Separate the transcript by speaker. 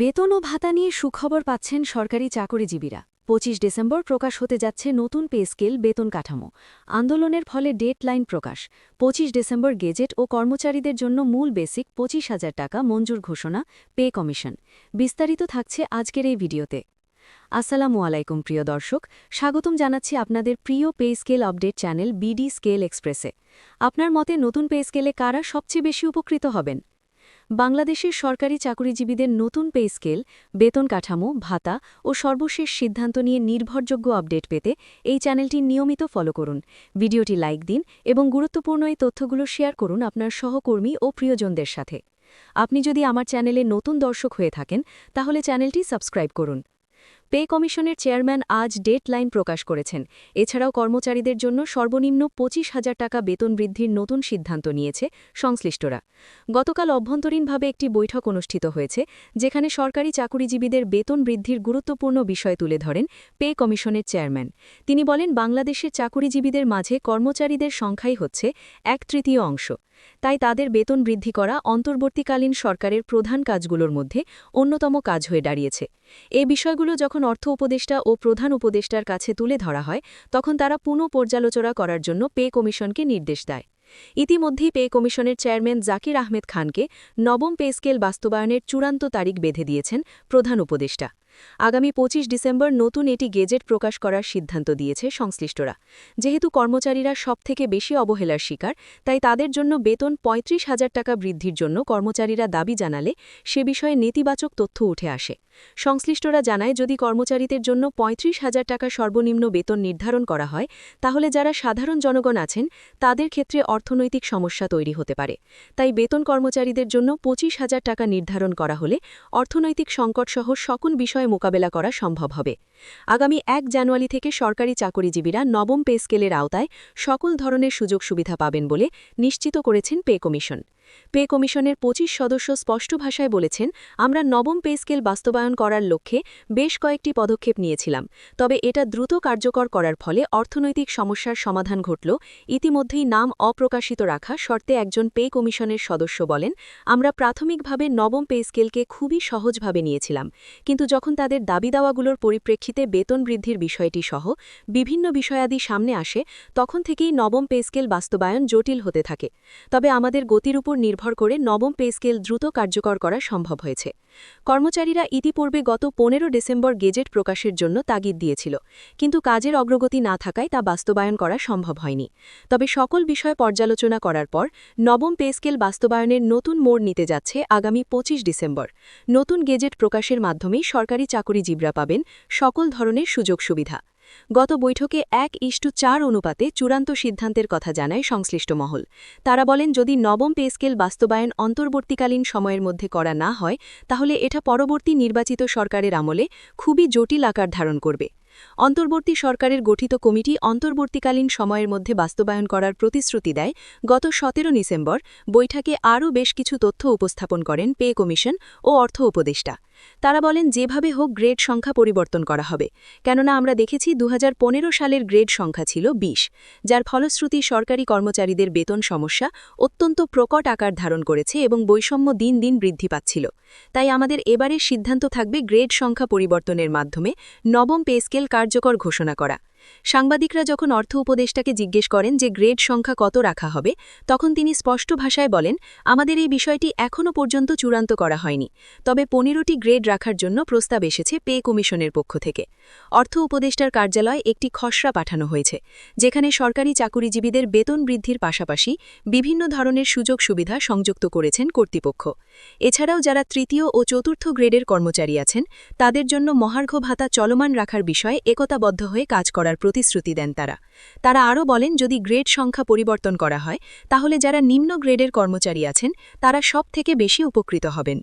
Speaker 1: বেতন ও ভাতা নিয়ে সুখবর পাচ্ছেন সরকারি চাকরিজীবীরা। পঁচিশ ডিসেম্বর প্রকাশ হতে যাচ্ছে নতুন পে স্কেল বেতন কাঠামো। আন্দোলনের ফলে ডেট লাইন প্রকাশ। পঁচিশ ডিসেম্বর গেজেট ও কর্মচারীদের জন্য মূল বেসিক পঁচিশ হাজার টাকা মঞ্জুর ঘোষণা, পে কমিশন। বিস্তারিত থাকছে আজকের এই ভিডিওতে। আসসালামু আলাইকুম প্রিয় দর্শক, স্বাগতম জানাচ্ছি আপনাদের প্রিয় pay scale update channel BD scale এক্সপ্রেসে। আপনার মতে নতুন পে স্কেলে কারা সবচেয়ে বেশি উপকৃত হবেন? বাংলাদেশের সরকারি চাকরিজীবীদের নতুন পে স্কেল, বেতন কাঠামো, ভাতা ও সর্বশেষ সিদ্ধান্ত নিয়ে নির্ভরযোগ্য আপডেট পেতে এই চ্যানেলটি নিয়মিত ফলো করুন। ভিডিওটি লাইক দিন এবং গুরুত্বপূর্ণ এই তথ্যগুলো শেয়ার করুন আপনার সহকর্মী ও প্রিয়জনদের সাথে। আপনি যদি আমার চ্যানেলে নতুন দর্শক হয়ে থাকেন, তাহলে চ্যানেলটি সাবস্ক্রাইব করুন। পে কমিশনের চেয়ারম্যান আজ ডেট লাইন প্রকাশ করেছেন। এছাড়াও কর্মচারীদের জন্য সর্বনিম্ন পঁচিশ হাজার টাকা বেতন বৃদ্ধির নতুন সিদ্ধান্ত নিয়েছে সংশ্লিষ্টরা। গতকাল অভ্যন্তরীণভাবে একটি বৈঠক অনুষ্ঠিত হয়েছে, যেখানে সরকারি চাকুরিজীবীদের বেতন বৃদ্ধির গুরুত্বপূর্ণ বিষয় তুলে ধরেন পে কমিশনের চেয়ারম্যান। তিনি বলেন, বাংলাদেশের চাকুরিজীবীদের মাঝে কর্মচারীদের সংখ্যাই হচ্ছে এক তৃতীয় অংশ। তাই তাদের বেতন বৃদ্ধি করা অন্তর্বর্তীকালীন সরকারের প্রধান কাজগুলোর মধ্যে অন্যতম কাজ হয়ে দাঁড়িয়েছে। এ বিষয়গুলো যখন অর্থ উপদেষ্টা ও প্রধান উপদেষ্টার কাছে তুলে ধরা হয়, তখন তারা পুনঃ পর্যালোচনা করার জন্য পে কমিশনকে নির্দেশ দেয়। ইতিমধ্যেই পে কমিশনের চেয়ারম্যান জাকির আহমেদ খানকে নবম পে স্কেল বাস্তবায়নের চূড়ান্ত তারিখ বেঁধে দিয়েছেন প্রধান উপদেষ্টা। আগামী ২৫ ডিসেম্বর নতুন এটি গেজেট প্রকাশ করার সিদ্ধান্ত দিয়েছে সংশ্লিষ্টরা। যেহেতু কর্মচারীরা সবথেকে বেশি অবহেলার শিকার, তাই তাদের জন্য বেতন ৩৫ হাজার টাকা বৃদ্ধির জন্য কর্মচারীরা দাবি জানালে সে বিষয়ে নেতিবাচক তথ্য উঠে আসে। সংশ্লিষ্টরা জানায়, যদি কর্মচারীদের জন্য ৩৫ হাজার টাকা সর্বনিম্ন বেতন নির্ধারণ করা হয়, তাহলে যারা সাধারণ জনগণ আছেন, তাদের ক্ষেত্রে অর্থনৈতিক সমস্যা তৈরি হতে পারে। তাই বেতন কর্মচারীদের জন্য পঁচিশ হাজার টাকা নির্ধারণ করা হলে অর্থনৈতিক সংকটসহ সকল বিষয়ে মোকাবেলা করা সম্ভব হবে। আগামী এক জানুয়ারি থেকে সরকারি চাকরিজীবীরা নবম পে স্কেলের আওতায় সকল ধরনের সুযোগ সুবিধা পাবেন বলে নিশ্চিত করেছেন পে কমিশন। পে কমিশনের পঁচিশ সদস্য স্পষ্ট ভাষায় বলেছেন, আমরা নবম পে স্কেল বাস্তবায়ন করার লক্ষ্যে বেশ কয়েকটি পদক্ষেপ নিয়েছিলাম, তবে এটা দ্রুত কার্যকর করার ফলে অর্থনৈতিক সমস্যার সমাধান ঘটল। ইতিমধ্যেই নাম অপ্রকাশিত রাখা শর্তে একজন পে কমিশনের সদস্য বলেন, আমরা প্রাথমিকভাবে নবম পে স্কেলকে খুবই সহজভাবে নিয়েছিলাম, কিন্তু যখন তাদের দাবি দাওয়াগুলোর পরিপ্রেক্ষিতে বেতন বৃদ্ধির বিষয়টি সহ বিভিন্ন বিষয়াদি সামনে আসে, তখন থেকেই নবম পে স্কেল বাস্তবায়ন জটিল হতে থাকে। তবে আমাদের গতির উপর নির্ভর করে নবম পে স্কেল দ্রুত কার্যকর করা সম্ভব হয়েছে। কর্মচারীরা ইতিপূর্বে গত পনেরো ডিসেম্বর গেজেট প্রকাশের জন্য তাগিদ দিয়েছিল, কিন্তু কাজের অগ্রগতি না থাকায় তা বাস্তবায়ন করা সম্ভব হয়নি। তবে সকল বিষয় পর্যালোচনা করার পর নবম পে স্কেল বাস্তবায়নের নতুন মোড় নিতে যাচ্ছে আগামী ২৫ ডিসেম্বর। নতুন গেজেট প্রকাশের মাধ্যমেই সরকারি চাকুরিজীবরা পাবেন সকল ধরনের সুযোগ সুবিধা। গত বৈঠকে এক ইস্টু চার অনুপাতে চূড়ান্ত সিদ্ধান্তের কথা জানায় সংশ্লিষ্ট মহল। তারা বলেন, যদি নবম পে স্কেল বাস্তবায়ন অন্তর্বর্তীকালীন সময়ের মধ্যে করা না হয়, তাহলে এটা পরবর্তী নির্বাচিত সরকারের আমলে খুবই জটিল আকার ধারণ করবে। অন্তর্বর্তী সরকারের গঠিত কমিটি অন্তর্বর্তীকালীন সময়ের মধ্যে বাস্তবায়ন করার প্রতিশ্রুতি দেয়। গত সতেরো ডিসেম্বর বৈঠকে আরও বেশ কিছু তথ্য উপস্থাপন করেন পে কমিশন ও অর্থ উপদেষ্টা। তারা বলেন, যেভাবে হোক গ্রেড সংখ্যা পরিবর্তন করা হবে। কেননা আমরা দেখেছি দুহাজার পনেরো সালের গ্রেড সংখ্যা ছিল ২০ যার ফলশ্রুতি সরকারি কর্মচারীদের বেতন সমস্যা অত্যন্ত প্রকট আকার ধারণ করেছে এবং বৈষম্য দিন দিন বৃদ্ধি পাচ্ছিল। তাই আমাদের এবারের সিদ্ধান্ত থাকবে গ্রেড সংখ্যা পরিবর্তনের মাধ্যমে নবম পে স্কেল কার্যকর ঘোষণা করা। সাংবাদিকরা যখন অর্থ উপদেষ্টাকে জিজ্ঞেস করেন যে গ্রেড সংখ্যা কত রাখা হবে, তখন তিনি স্পষ্ট ভাষায় বলেন, আমাদের এই বিষয়টি এখনও পর্যন্ত চূড়ান্ত করা হয়নি। তবে পনেরোটি গ্রেড রাখার জন্য প্রস্তাব এসেছে পে কমিশনের পক্ষ থেকে। অর্থ উপদেষ্টার কার্যালয় একটি খসড়া পাঠানো হয়েছে, যেখানে সরকারি চাকুরিজীবীদের বেতন বৃদ্ধির পাশাপাশি বিভিন্ন ধরনের সুযোগ সুবিধা সংযুক্ত করেছেন কর্তৃপক্ষ। এছাড়াও যারা তৃতীয় ও চতুর্থ গ্রেডের কর্মচারী আছেন, তাদের জন্য মহার্ঘ ভাতা চলমান রাখার বিষয়ে একতাবদ্ধ হয়ে কাজ করার প্রতিশ্রুতি দেন তারা। তারা আরও বলেন, যদি গ্রেড সংখ্যা পরিবর্তন করা হয়, তাহলে যারা নিম্ন গ্রেডের কর্মচারী আছেন, তারা সব থেকে বেশি উপকৃত হবেন।